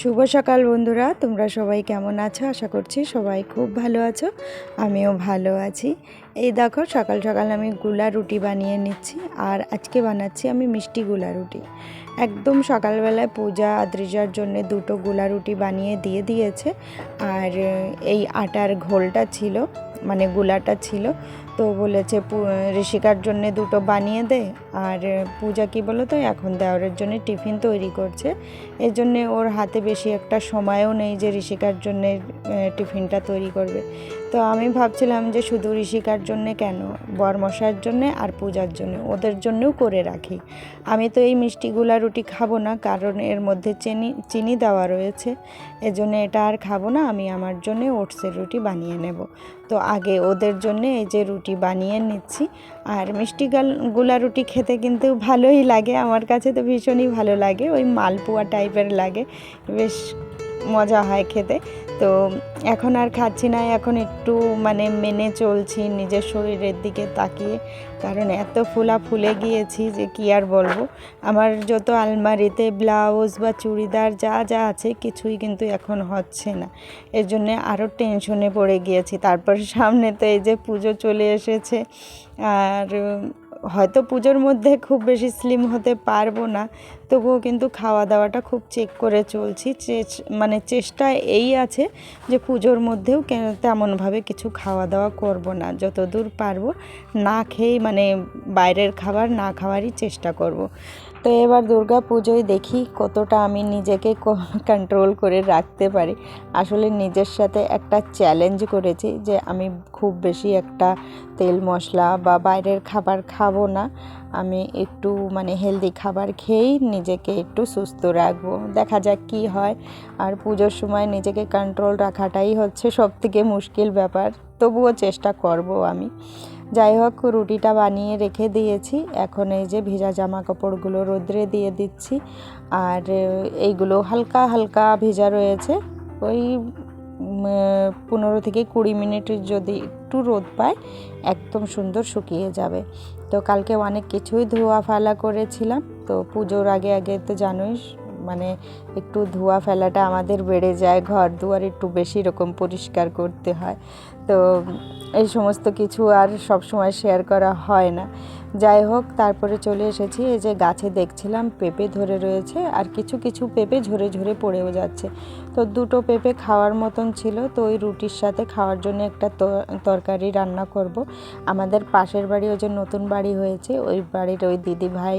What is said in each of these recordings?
শুভ সকাল বন্ধুরা, তোমরা সবাই কেমন আছো? আশা করছি সবাই খুব ভালো আছো, আমিও ভালো আছি। এই দেখো, সকাল সকাল আমি গুলা রুটি বানিয়ে নিচ্ছি, আর আজকে বানাচ্ছি আমি মিষ্টি গুলা রুটি। একদম সকালবেলায় পূজা আদ্রিজার জন্য দুটো গুলা রুটি বানিয়ে দিয়ে দিয়েছে, আর এই আটার ঘোলটা ছিল মানে গুলাটা ছিল তো বলেছে ঋষিকার জন্য দুটো বানিয়ে দে। আর পূজা কি বলো তো এখন দেওয়ারের জন্য টিফিন তৈরি করছে। এর জন্যে ওর হাতে বেশি একটা সময়ও নেই যে ঋষিকার জন্য টিফিনটা তৈরি করবে। তো আমি ভাবছিলাম যে শুধু ঋষিকার জন্যে কেন? বরমশার জন্যে আর পূজার জন্য। ওদের জন্যও করে রাখি। আমি তো এই মিষ্টিগুলা রুটি খাব না, কারণ এর মধ্যে চিনি চিনি দেওয়া রয়েছে। এজন্য এটা আর খাব না, আমি আমার জন্য ওটসের রুটি বানিয়ে নেব। তো আগে ওদের জন্য এই যে রুটি বানিয়ে নিচ্ছি। আর মিষ্টি গাল- রুটি খেতে কিন্তু ভালোই লাগে। আমার কাছে তো ভীষণই ভালো লাগে। ওই মালপোয়া টাইপের লাগে। বেশ মজা হয় খেতে। তো এখন আর খাচ্ছি না, এখন একটু মানে মেনে চলছি নিজের শরীরের দিকে তাকিয়ে। কারণ এত ফুলা ফুলে গিয়েছি যে কি আর বলব। আমার যত আলমারিতে ব্লাউজ বা চুড়িদার যা যা আছে কিছুই কিন্তু এখন হচ্ছে না। এর জন্যে আরও টেনশনে পড়ে গিয়েছি। তারপর সামনে তো এই যে পুজো চলে এসেছে। আর হয়তো পুজোর মধ্যে খুব বেশি স্লিম হতে পারব না, তবুও কিন্তু খাওয়া দাওয়াটা খুব চেক করে চলছি মানে চেষ্টা এই আছে যে পুজোর মধ্যেও তেমনভাবে কিছু খাওয়া দাওয়া করব না যতদূর পারব না খেয়েই মানে বাইরের খাবার না খাওয়ারই চেষ্টা করব। তো এবার দুর্গা পুজোয় দেখি কতটা আমি নিজেকে কন্ট্রোল করে রাখতে পারি। আসলে নিজের সাথে একটা চ্যালেঞ্জ করেছি যে আমি খুব বেশি একটা তেল মশলা বা বাইরের খাবার খাব না। আমি একটু মানে হেলদি খাবার খেয়েই নিজেকে একটু সুস্থ রাখব। দেখা যাক কি হয়। আর পুজোর সময় নিজেকে কন্ট্রোল রাখাটাই হচ্ছে সব থেকে মুশকিল ব্যাপার। তবুও চেষ্টা করব আমি। যাই হোক, রুটিটা বানিয়ে রেখে দিয়েছি। এখন এই যে ভেজা জামা কাপড়গুলো রোদ্রে দিয়ে দিচ্ছি। আর এইগুলো হালকা হালকা ভেজা রয়েছে। ওই পনেরো থেকে কুড়ি মিনিটের যদি একটু রোদ পায়, একদম সুন্দর শুকিয়ে যাবে। তো কালকে অনেক কিছুই ধোয়া ফেলা করেছিলাম। তো পুজোর আগে আগে তো জানোই মানে একটু ধোয়া ফেলাটা আমাদের বেড়ে যায়, ঘর দুয়ার একটু বেশি রকম পরিষ্কার করতে হয়। তো এই সমস্ত কিছু আর সব সময় শেয়ার করা হয় না। যাই হোক, তারপরে চলে এসেছি, এই যে গাছে দেখছিলাম পেঁপে ধরে রয়েছে আর কিছু কিছু পেঁপে ঝরে ঝরে পড়েও যাচ্ছে। তো দুটো পেঁপে খাওয়ার মতন ছিল, তো ওই রুটির সাথে খাওয়ার জন্য একটা তরকারি রান্না করব। আমাদের পাশের বাড়ি ওই যে নতুন বাড়ি হয়েছে, ওই বাড়ির ওই দিদি ভাই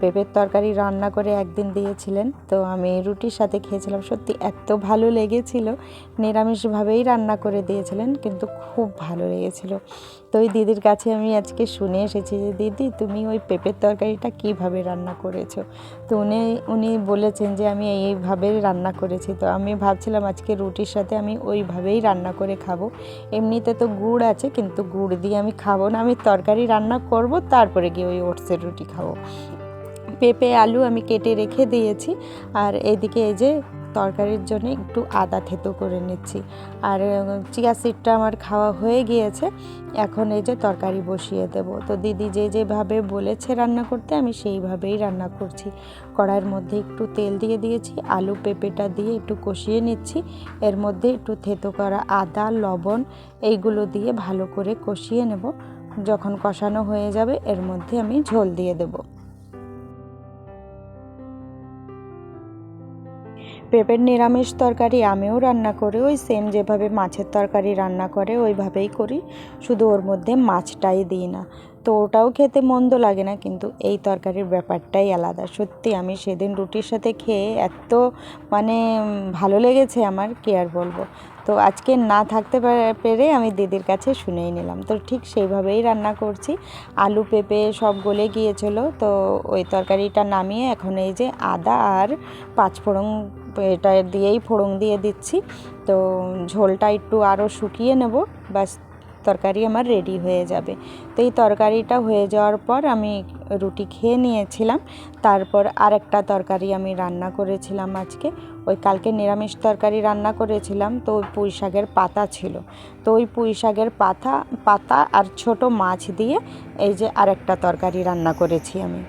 পেঁপের তরকারি রান্না করে একদিন দিয়েছিলেন। তো আমি রুটির সাথে খেয়েছিলাম। সত্যি এত ভালো লেগেছিল। নিরামিষভাবেই রান্না করে দিয়েছিলেন, কিন্তু খুব ভালো লেগেছিল। তো ওই দিদির কাছে আমি আজকে শুনে এসেছি যে, দিদি, তুমি ওই পেঁপের তরকারিটা কীভাবে রান্না করেছ? তো উনি উনি বলেছেন যে, আমি এইভাবে রান্না করেছি। তো আমি ভাবছিলাম আজকে রুটির সাথে আমি ওইভাবেই রান্না করে খাব। এমনিতে তো গুড় আছে, কিন্তু গুড় দিয়ে আমি খাব না। আমি তরকারি রান্না করব, তারপরে গিয়ে ওই ওটসের রুটি খাব। পেঁপে, আলু আমি কেটে রেখে দিয়েছি। আর এদিকে এই যে তরকারির জন্য একটু আদা থেতো করে নিচ্ছি। আর চিয়া সিডটা আমার খাওয়া হয়ে গিয়েছে। এখন এই যে তরকারি বসিয়ে দেব। তো দিদি যে যেভাবে বলেছে রান্না করতে, আমি সেইভাবেই রান্না করছি। কড়াইয়ের মধ্যে একটু তেল দিয়ে দিয়েছি, আলু পেঁপেটা দিয়ে একটু কষিয়ে নিচ্ছি। এর মধ্যে একটু থেতো করা আদা, লবণ এইগুলো দিয়ে ভালো করে কষিয়ে নেব। যখন কষানো হয়ে যাবে, এর মধ্যে আমি ঝোল দিয়ে দেবো। পেঁপের নিরামিষ তরকারি আমিও রান্না করি, ওই সেম যেভাবে মাছের তরকারি রান্না করে, ওইভাবেই করি। শুধু ওর মধ্যে মাছটাই দিই না। তো ওটাও খেতে মন্দ লাগে না, কিন্তু এই তরকারির ব্যাপারটাই আলাদা। সত্যি, আমি সেদিন রুটির সাথে খেয়ে এত মানে ভালো লেগেছে আমার, কি আর বলব। তো আজকে না থাকতে পেরে আমি দিদির কাছে শুনেই নিলাম। তো ঠিক সেইভাবেই রান্না করছি। আলু পেঁপে সব গলে গিয়েছিল, তো ওই তরকারিটা নামিয়ে এখন এই যে আদা আর পাঁচফোড়ন এটা দিয়েই ফোড়ন দিয়ে দিচ্ছি। তো ঝোলটা একটু আরও শুকিয়ে নেব, ব্যাস তরকারি আমার রেডি হয়ে যাবে। তো এই তরকারিটা হয়ে যাওয়ার পর আমি রুটি খেয়ে নিয়েছিলাম। তারপর আরেকটা তরকারি আমি রান্না করেছিলাম আজকে। ওই কালকে নিরামিষ তরকারি রান্না করেছিলাম। তো ওই পুঁই শাকের পাতা ছিল। তো ওই পুঁই শাকের পাতা পাতা আর ছোট মাছ দিয়ে এই যে আরেকটা তরকারি রান্না করেছি আমি।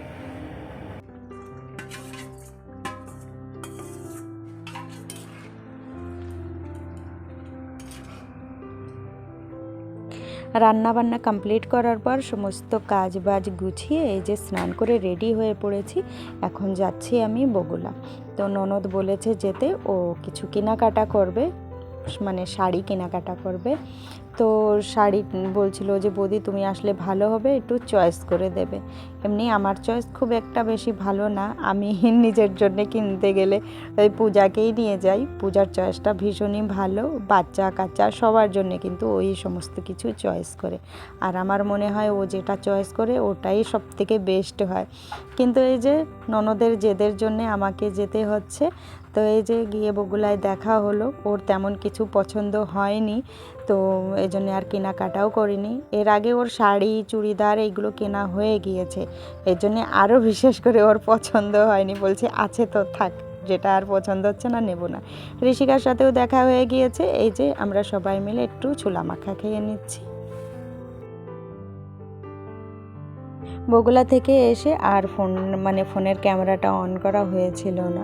রান্না বান্না কমপ্লিট করার পর সমস্ত কাজ বাজ গুছিয়ে এই যে স্নান করে রেডি হয়ে পড়েছি, এখন যাচ্ছি আমি বগুলা। তো ননদ বলেছে যেতে ও কিছু কেনাকাটা করবে মানে শাড়ি কেনাকাটা করবে। তো শাড়ি বলছিল যে, বৌদি, তুমি আসলে ভালো হবে, একটু চয়েস করে দেবে। এমনি আমার চয়েস খুব একটা বেশি ভালো না। আমি নিজের জন্য কিনতে গেলে ওই পূজাকেই নিয়ে যাই। পূজার চয়েসটা ভীষণই ভালো। বাচ্চা, কাচ্চা সবার জন্য কিন্তু ওই সমস্ত কিছু চয়েস করে। আর আমার মনে হয় ও যেটা চয়েস করে, ওটাই সব থেকে বেস্ট হয়। কিন্তু এই যে ননদের জেদের জন্যে আমাকে যেতে হচ্ছে, তো এই যে গিয়ে বগুলায় দেখা হলো, ওর তেমন কিছু পছন্দ হয়নি। তো এই জন্য আর কেনাকাটাও করিনি। এর আগে ওর শাড়ি, চুড়িদার এইগুলো কেনা হয়ে গিয়েছে। এর জন্যে আরও বিশেষ করে ওর পছন্দ হয়নি। বলছে, আছে তো, থাক, যেটা আর পছন্দ হচ্ছে না, নেব না। ঋষিকার সাথেও দেখা হয়ে গিয়েছে। এই যে, আমরা সবাই মিলে একটু ছোলা মাখা খেয়ে নিচ্ছি। বগুলা থেকে এসে আর ফোন মানে ফোনের ক্যামেরাটা অন করা হয়েছিল না।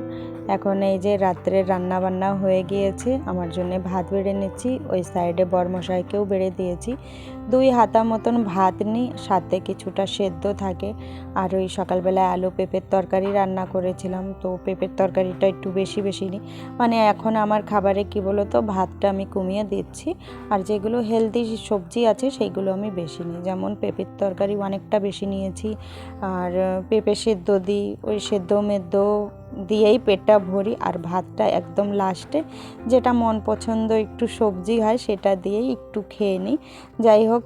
এখন এই যে রাত্রে রান্না বান্না হয়ে গিয়েছে, আমার জন্য ভাত বেড়ে নিচ্ছি, ওই সাইডে বরমশাইকেও বেড়ে দিয়েছি। দুই হাতা মতন ভাত নিই, সাথে কিছুটা সেদ্ধ থাকে। আর ওই সকালবেলায় আলু পেঁপের তরকারি রান্না করেছিলাম, তো পেঁপের তরকারিটা একটু বেশি বেশি নিই। মানে এখন আমার খাবারে কি বলো তো ভাতটা আমি কমিয়ে দিচ্ছি, আর যেগুলো হেলদি সবজি আছে সেইগুলো আমি বেশি নিই। যেমন পেঁপের তরকারি অনেকটা বেশি নিয়েছি, আর পেঁপে সেদ্ধ দিই, ওই সেদ্ধ মেদ্ধ দিয়েই পেটটা ভরি আর ভাতটা একদম লাস্টে যেটা মন পছন্দ একটু সবজি হয় সেটা দিয়েই একটু খেয়ে নিই। যাই হোক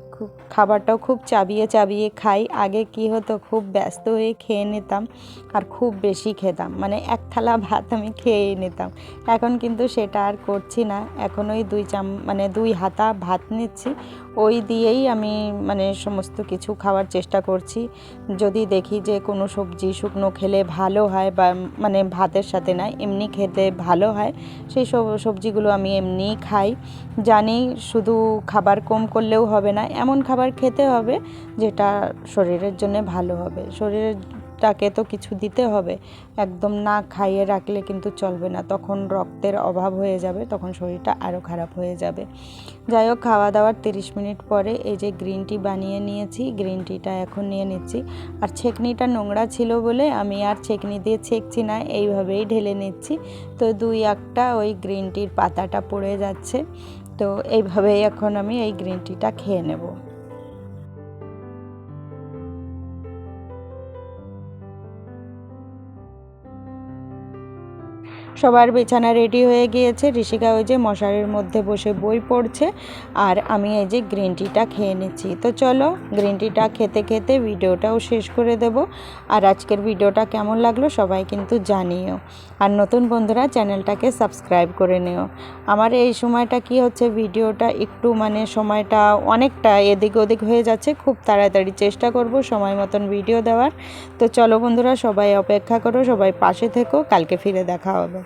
খাবারটাও খুব চাবিয়ে চাবিয়ে খাই। আগে কি হতো, খুব ব্যস্ত হয়ে খেয়ে নিতাম আর খুব বেশি খেতাম। মানে এক থালা ভাত আমি খেয়েই নিতাম। এখন কিন্তু সেটা আর করছি না। এখন ওই দুই চাম মানে দুই হাতা ভাত নিচ্ছি। ওই দিয়েই আমি মানে সমস্ত কিছু খাওয়ার চেষ্টা করছি। যদি দেখি যে কোনো সবজি শুকনো খেলে ভালো হয় বা মানে ভাতের সাথে না, এমনি খেতে ভালো হয়, সেই সব, সবজিগুলো আমি এমনিই খাই। জানি শুধু খাবার কম করলেও হবে না এমন খাবার খেতে হবে যেটা শরীরের জন্য ভালো হবে। শরীরের তাকে তো কিছু দিতে হবে। একদম না খাইয়ে রাখলে কিন্তু চলবে না। তখন রক্তের অভাব হয়ে যাবে, তখন শরীরটা আরও খারাপ হয়ে যাবে। যাই হোক খাওয়া দাওয়ার তিরিশ মিনিট পরে এই যে গ্রিন টি বানিয়ে নিয়েছি, গ্রিন টিটা এখন নিয়ে নিচ্ছি। আর ছেকনিটা নোংরা ছিল বলে আমি আর ছেকনি দিয়ে ছেকছি না, এইভাবেই ঢেলে নিচ্ছি। তো দুই একটা ওই গ্রিন টির পাতাটা পড়ে যাচ্ছে। তো এইভাবেই এখন আমি এই গ্রিন টিটা খেয়ে নেব। সবার বিছানা রেডি হয়ে গিয়েছে। ঋষিকা ওই যে মশারির মধ্যে বসে বই পড়ছে আর আমি এই যে গ্রিন টিটা খেয়ে নিচ্ছি। তো চলো গ্রিন টিটা খেতে খেতে ভিডিওটাও শেষ করে দেব। আর আজকের ভিডিওটা কেমন লাগল সবাই কিন্তু জানিও। আর নতুন বন্ধুরা চ্যানেলটাকে সাবস্ক্রাইব করে নিও। আমার এই সময়টা কি হচ্ছে ভিডিওটা একটু মানে সময়টা অনেকটা এদিক ওদিক হয়ে যাচ্ছে। খুব তাড়াতাড়ি চেষ্টা করব সময় মতন ভিডিও দেওয়ার। তো চলো বন্ধুরা সবাই অপেক্ষা করো, সবাই পাশে থেকো। কালকে ফিরে দেখা হবে।